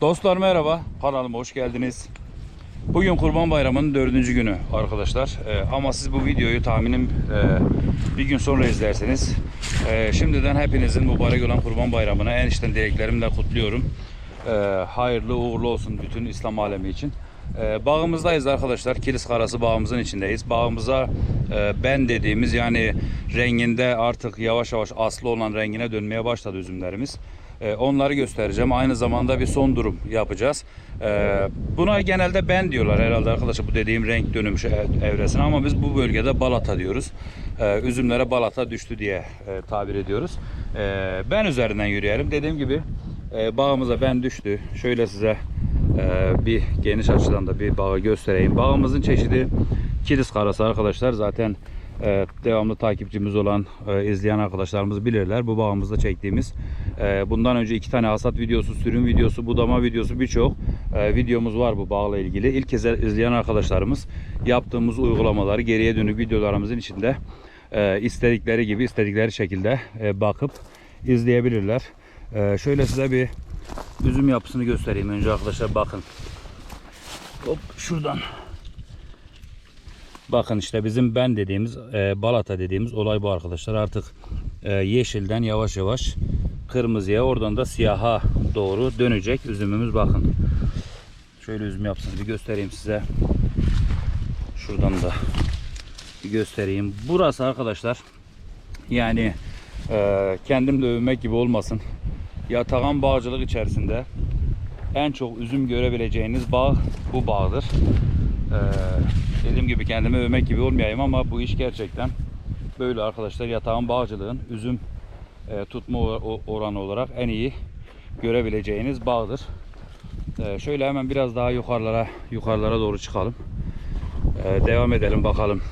Dostlar merhaba, kanalıma hoş geldiniz. Bugün Kurban Bayramı'nın dördüncü günü arkadaşlar. Ee, ama siz bu videoyu tahminim e, bir gün sonra izlerseniz. e, şimdiden hepinizin mübarek olan Kurban Bayramı'na en içten dileklerimle kutluyorum. Ee, hayırlı uğurlu olsun bütün İslam alemi için. Ee, bağımızdayız arkadaşlar. Kilis Karası bağımızın içindeyiz. Bağımıza e, ben dediğimiz yani renginde artık yavaş yavaş aslı olan rengine dönmeye başladı üzümlerimiz. Ee, onları göstereceğim. Aynı zamanda bir son durum yapacağız. Ee, buna genelde ben diyorlar herhalde arkadaşlar bu dediğim renk dönüm şey- evresine ama biz bu bölgede balata diyoruz. Ee, üzümlere balata düştü diye e, tabir ediyoruz. Ben üzerinden yürüyelim. Dediğim gibi e, bağımıza ben düştü. Şöyle size e, bir geniş açıdan da bir bağı göstereyim. Bağımızın çeşidi kilis karası arkadaşlar. Zaten e, devamlı takipçimiz olan e, izleyen arkadaşlarımız bilirler. Bu bağımızda çektiğimiz e, bundan önce iki tane hasat videosu, sürüm videosu, budama videosu birçok e, videomuz var bu bağla ilgili. İlk kez izleyen arkadaşlarımız yaptığımız uygulamaları geriye dönük videolarımızın içinde e, istedikleri gibi istedikleri şekilde e, bakıp izleyebilirler. Şöyle size bir üzüm yapısını göstereyim önce arkadaşlar bakın. Hop şuradan. Bakın işte bizim ben dediğimiz balata dediğimiz olay bu arkadaşlar. Artık yeşilden yavaş yavaş kırmızıya oradan da siyaha doğru dönecek üzümümüz bakın. Şöyle üzüm yapsın bir göstereyim size. Şuradan da bir göstereyim. Burası arkadaşlar yani e, kendimle övmek gibi olmasın. Yatağan bağcılık içerisinde en çok üzüm görebileceğiniz bağ bu bağdır. Ee, dediğim gibi kendimi övmek gibi olmayayım ama bu iş gerçekten böyle arkadaşlar. Yatağın bağcılığın üzüm e, tutma oranı olarak en iyi görebileceğiniz bağdır. Ee, şöyle hemen biraz daha yukarılara yukarılara doğru çıkalım. Ee, devam edelim bakalım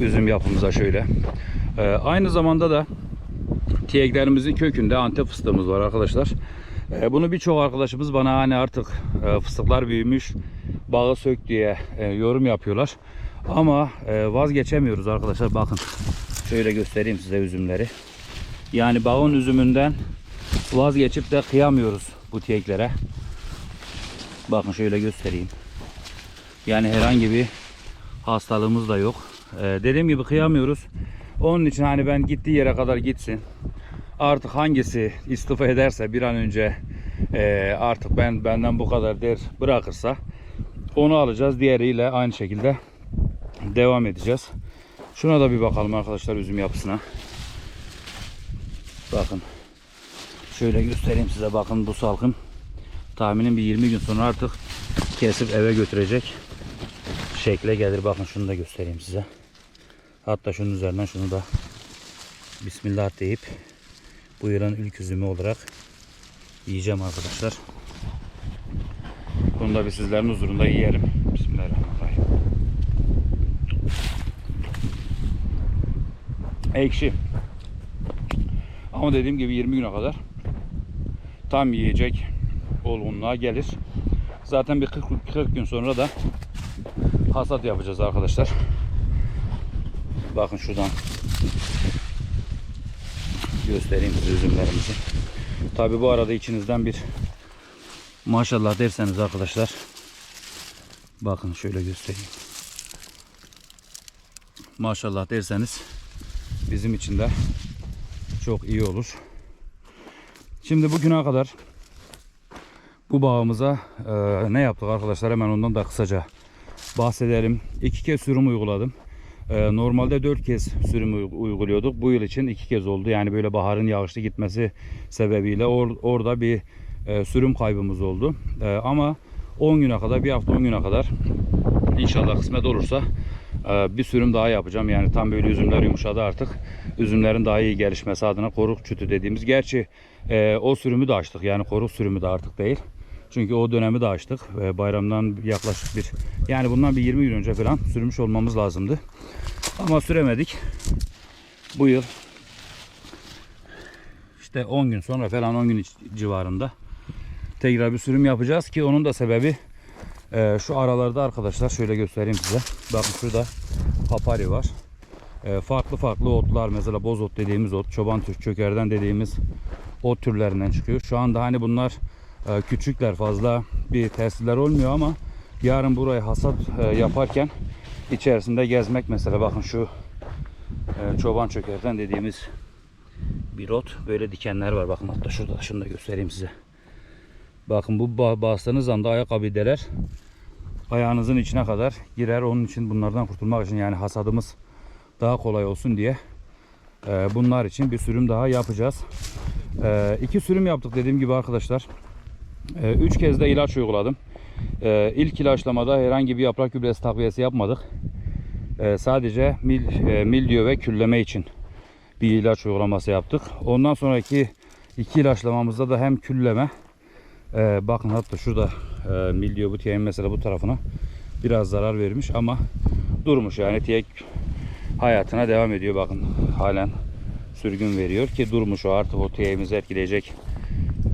üzüm yapımıza şöyle. Ee, aynı zamanda da Tiyeklerimizin kökünde antep fıstığımız var arkadaşlar. Ee, bunu birçok arkadaşımız bana hani artık e, fıstıklar büyümüş bağı sök diye e, yorum yapıyorlar. Ama e, vazgeçemiyoruz arkadaşlar. Bakın şöyle göstereyim size üzümleri. Yani bağın üzümünden vazgeçip de kıyamıyoruz bu tiyeklere. Bakın şöyle göstereyim. Yani herhangi bir hastalığımız da yok. Ee, dediğim gibi kıyamıyoruz. Onun için hani ben gittiği yere kadar gitsin. Artık hangisi istifa ederse bir an önce e, artık ben benden bu kadar der bırakırsa onu alacağız. Diğeriyle aynı şekilde devam edeceğiz. Şuna da bir bakalım arkadaşlar üzüm yapısına. Bakın. Şöyle göstereyim size bakın bu salkım tahminim bir 20 gün sonra artık kesip eve götürecek şekle gelir. Bakın şunu da göstereyim size. Hatta şunun üzerinden şunu da Bismillah deyip bu yılın ilk üzümü olarak yiyeceğim arkadaşlar. Bunu da bir sizlerin huzurunda yiyelim. Ekşi. Ama dediğim gibi 20 güne kadar tam yiyecek olgunluğa gelir. Zaten bir 40, 40 gün sonra da hasat yapacağız arkadaşlar. Bakın şuradan göstereyim üzümlerimizi. Tabi bu arada içinizden bir maşallah derseniz arkadaşlar bakın şöyle göstereyim. Maşallah derseniz bizim için de çok iyi olur. Şimdi bugüne kadar bu bağımıza e, ne yaptık arkadaşlar hemen ondan da kısaca bahsedelim. İki kez sürüm uyguladım. E, normalde dört kez sürüm uy- uyguluyorduk. Bu yıl için iki kez oldu. Yani böyle baharın yağışlı gitmesi sebebiyle or- orada bir e, sürüm kaybımız oldu. E, ama 10 güne kadar bir hafta 10 güne kadar inşallah kısmet olursa bir sürüm daha yapacağım. Yani tam böyle üzümler yumuşadı artık. Üzümlerin daha iyi gelişmesi adına koruk çütü dediğimiz. Gerçi e, o sürümü de açtık. Yani koruk sürümü de artık değil. Çünkü o dönemi de açtık. Bayramdan yaklaşık bir yani bundan bir 20 gün önce falan sürmüş olmamız lazımdı. Ama süremedik. Bu yıl işte 10 gün sonra falan 10 gün civarında tekrar bir sürüm yapacağız ki onun da sebebi e, şu aralarda arkadaşlar şöyle göstereyim size. Bakın şurada papari var. E, farklı farklı otlar mesela bozot dediğimiz ot, çoban tür çökerden dediğimiz ot türlerinden çıkıyor. Şu anda hani bunlar e, küçükler fazla bir tesirler olmuyor ama yarın burayı hasat e, yaparken içerisinde gezmek mesela bakın şu e, çoban çökerten dediğimiz bir ot böyle dikenler var bakın hatta şurada şunu da göstereyim size. Bakın bu ba- bastığınız anda ayakkabı deler ayağınızın içine kadar girer. Onun için bunlardan kurtulmak için yani hasadımız daha kolay olsun diye e, bunlar için bir sürüm daha yapacağız. E, iki sürüm yaptık dediğim gibi arkadaşlar. E, üç kez de ilaç uyguladım. E, ilk ilaçlamada herhangi bir yaprak gübresi takviyesi yapmadık. E, sadece mil, e, mildiyo ve külleme için bir ilaç uygulaması yaptık. Ondan sonraki iki ilaçlamamızda da hem külleme e, bakın hatta şurada e, mildiyo bu tiyeğin mesela bu tarafına biraz zarar vermiş ama durmuş yani tiyek hayatına devam ediyor bakın halen sürgün veriyor ki durmuş o artık o tiyeğimizi etkileyecek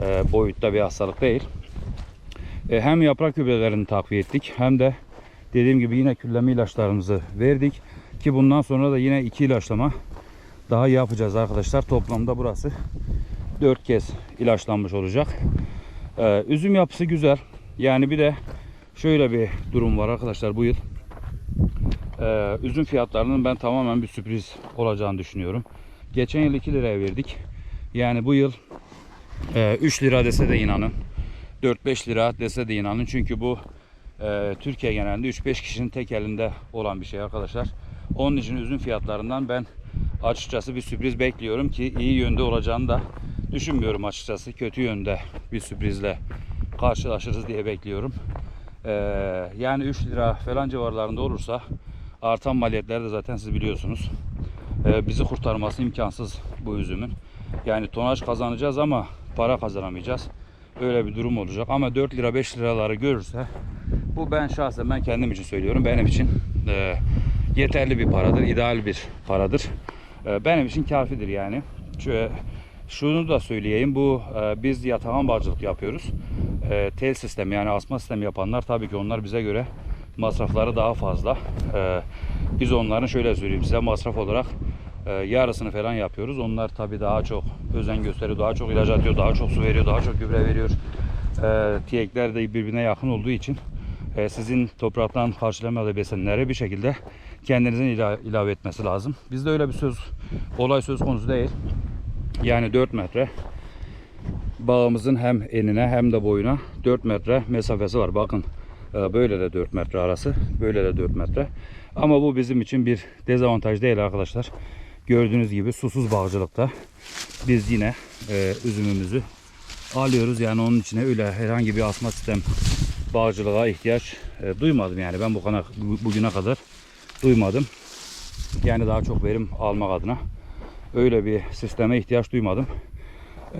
e, boyutta bir hastalık değil. E, hem yaprak gübrelerini takviye ettik hem de dediğim gibi yine külleme ilaçlarımızı verdik ki bundan sonra da yine iki ilaçlama daha yapacağız arkadaşlar. Toplamda burası 4 kez ilaçlanmış olacak. Ee, üzüm yapısı güzel. Yani bir de şöyle bir durum var arkadaşlar bu yıl. Ee, üzüm fiyatlarının ben tamamen bir sürpriz olacağını düşünüyorum. Geçen yıl 2 liraya verdik. Yani bu yıl e, 3 lira dese de inanın. 4-5 lira dese de inanın. Çünkü bu e, Türkiye genelinde 3-5 kişinin tek elinde olan bir şey arkadaşlar. Onun için üzüm fiyatlarından ben açıkçası bir sürpriz bekliyorum ki iyi yönde olacağını da düşünmüyorum açıkçası. Kötü yönde bir sürprizle karşılaşırız diye bekliyorum. Ee, yani 3 lira falan civarlarında olursa artan maliyetleri de zaten siz biliyorsunuz. Ee, bizi kurtarması imkansız bu üzümün. Yani tonaj kazanacağız ama para kazanamayacağız. Öyle bir durum olacak. Ama 4 lira 5 liraları görürse bu ben şahsen ben kendim için söylüyorum. Benim için e, yeterli bir paradır. ideal bir paradır. E, benim için kafidir yani. Şöyle, şunu da söyleyeyim. Bu e, biz yatağan bağcılık yapıyoruz. E, tel sistemi yani asma sistemi yapanlar tabii ki onlar bize göre masrafları daha fazla. E, biz onların şöyle söyleyeyim size masraf olarak e, yarısını falan yapıyoruz. Onlar tabii daha çok özen gösteriyor, daha çok ilaç atıyor, daha çok su veriyor, daha çok gübre veriyor. E, tiyekler de birbirine yakın olduğu için e, sizin topraktan karşılamadığı besinleri bir şekilde kendinizin ila- ilave etmesi lazım. Bizde öyle bir söz, olay söz konusu değil. Yani 4 metre bağımızın hem enine hem de boyuna 4 metre mesafesi var. Bakın e, böyle de 4 metre arası, böyle de 4 metre. Ama bu bizim için bir dezavantaj değil arkadaşlar. Gördüğünüz gibi susuz bağcılıkta biz yine e, üzümümüzü alıyoruz. Yani onun içine öyle herhangi bir asma sistem bağcılığa ihtiyaç e, duymadım yani ben bu kana, bu- bugüne kadar duymadım. Yani daha çok verim almak adına öyle bir sisteme ihtiyaç duymadım.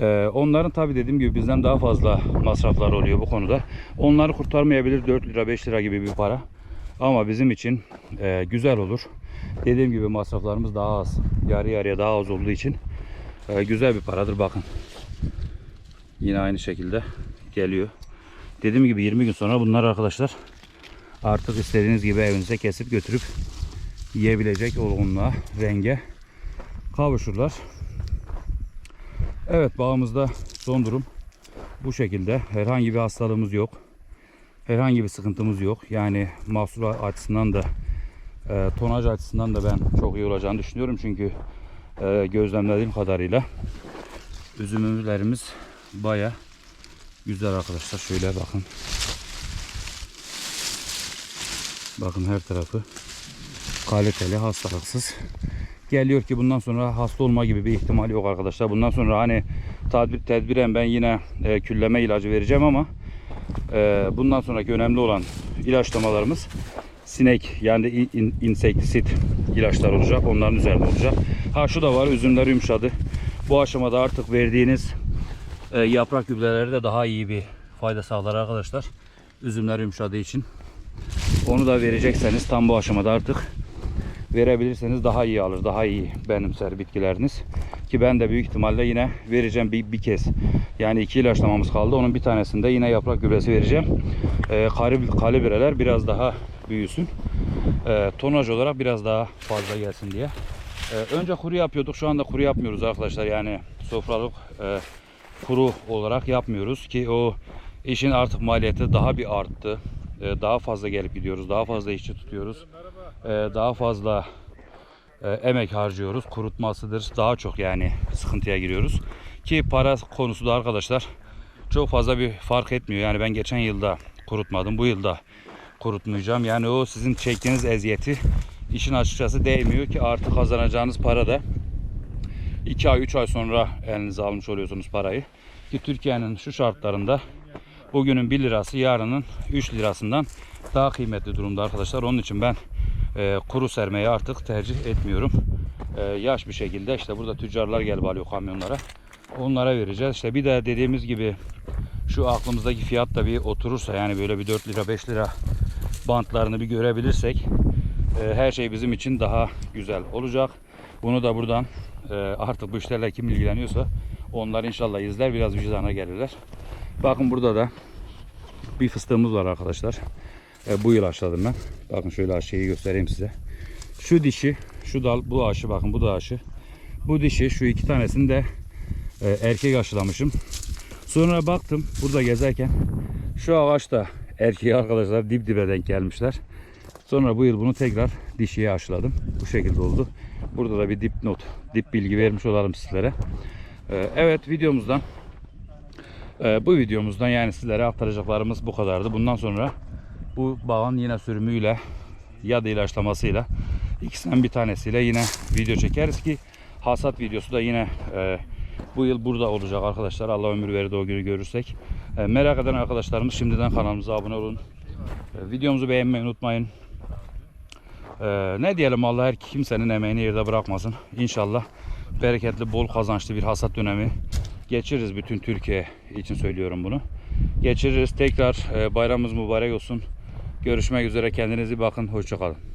Ee, onların tabi dediğim gibi bizden daha fazla masraflar oluyor bu konuda. Onları kurtarmayabilir 4 lira 5 lira gibi bir para. Ama bizim için e, güzel olur. Dediğim gibi masraflarımız daha az. Yarı yarıya daha az olduğu için e, güzel bir paradır bakın. Yine aynı şekilde geliyor. Dediğim gibi 20 gün sonra bunlar arkadaşlar artık istediğiniz gibi evinize kesip götürüp yiyebilecek olgunluğa, renge kavuşurlar. Evet bağımızda son durum bu şekilde. Herhangi bir hastalığımız yok. Herhangi bir sıkıntımız yok. Yani mahsul açısından da e, tonaj açısından da ben çok iyi olacağını düşünüyorum. Çünkü e, gözlemlediğim kadarıyla üzümlerimiz baya güzel arkadaşlar. Şöyle bakın. Bakın her tarafı kaliteli, hastalıksız. Geliyor ki bundan sonra hasta olma gibi bir ihtimal yok arkadaşlar. Bundan sonra hani tedbir, tedbiren ben yine e, külleme ilacı vereceğim ama e, bundan sonraki önemli olan ilaçlamalarımız sinek yani in, in, insektisit ilaçlar olacak. Onların üzerinde olacak. Ha şu da var üzümler yumuşadı. Bu aşamada artık verdiğiniz e, yaprak gübreleri de daha iyi bir fayda sağlar arkadaşlar. Üzümler yumuşadığı için. Onu da verecekseniz tam bu aşamada artık verebilirseniz daha iyi alır, daha iyi benimser bitkileriniz. Ki ben de büyük ihtimalle yine vereceğim bir, bir kez. Yani iki ilaçlamamız kaldı. Onun bir tanesinde yine yaprak gübresi vereceğim. Ee, kalib- kalibreler biraz daha büyüsün. Ee, tonaj olarak biraz daha fazla gelsin diye. Ee, önce kuru yapıyorduk. Şu anda kuru yapmıyoruz arkadaşlar. Yani sofralık e, kuru olarak yapmıyoruz ki o İşin artık maliyeti daha bir arttı. Ee, daha fazla gelip gidiyoruz. Daha fazla işçi tutuyoruz. Ee, daha fazla e, emek harcıyoruz. Kurutmasıdır. Daha çok yani sıkıntıya giriyoruz. Ki para konusu da arkadaşlar çok fazla bir fark etmiyor. Yani ben geçen yılda kurutmadım. Bu yılda kurutmayacağım. Yani o sizin çektiğiniz eziyeti işin açıkçası değmiyor ki artık kazanacağınız para da 2 ay 3 ay sonra elinize almış oluyorsunuz parayı. Ki Türkiye'nin şu şartlarında bugünün 1 lirası yarının 3 lirasından daha kıymetli durumda arkadaşlar. Onun için ben e, kuru sermeyi artık tercih etmiyorum. E, yaş bir şekilde işte burada tüccarlar gelip alıyor kamyonlara. Onlara vereceğiz. İşte bir de dediğimiz gibi şu aklımızdaki fiyat da bir oturursa yani böyle bir 4 lira 5 lira bantlarını bir görebilirsek e, her şey bizim için daha güzel olacak. Bunu da buradan e, artık bu işlerle kim ilgileniyorsa onlar inşallah izler biraz vicdana gelirler. Bakın burada da bir fıstığımız var arkadaşlar. E, bu yıl aşıladım ben. Bakın şöyle aşıyı göstereyim size. Şu dişi, şu dal, bu aşı bakın bu da aşı. Bu dişi şu iki tanesini de e, erkek aşılamışım. Sonra baktım burada gezerken şu ağaçta erkeği arkadaşlar dip dibe denk gelmişler. Sonra bu yıl bunu tekrar dişiye aşıladım. Bu şekilde oldu. Burada da bir dip not, dip bilgi vermiş olalım sizlere. Ee, evet videomuzdan e, bu videomuzdan yani sizlere aktaracaklarımız bu kadardı. Bundan sonra bu bağın yine sürümüyle ya da ilaçlamasıyla ikisinden bir tanesiyle yine video çekeriz ki hasat videosu da yine e, bu yıl burada olacak arkadaşlar. Allah ömür verir de o günü görürsek. E, merak eden arkadaşlarımız şimdiden kanalımıza abone olun. E, videomuzu beğenmeyi unutmayın. E, ne diyelim Allah her kimsenin emeğini yerde bırakmasın. İnşallah bereketli, bol kazançlı bir hasat dönemi geçiririz. Bütün Türkiye için söylüyorum bunu. Geçiririz. Tekrar e, bayramımız mübarek olsun. Görüşmek üzere. Kendinize iyi bakın. Hoşçakalın.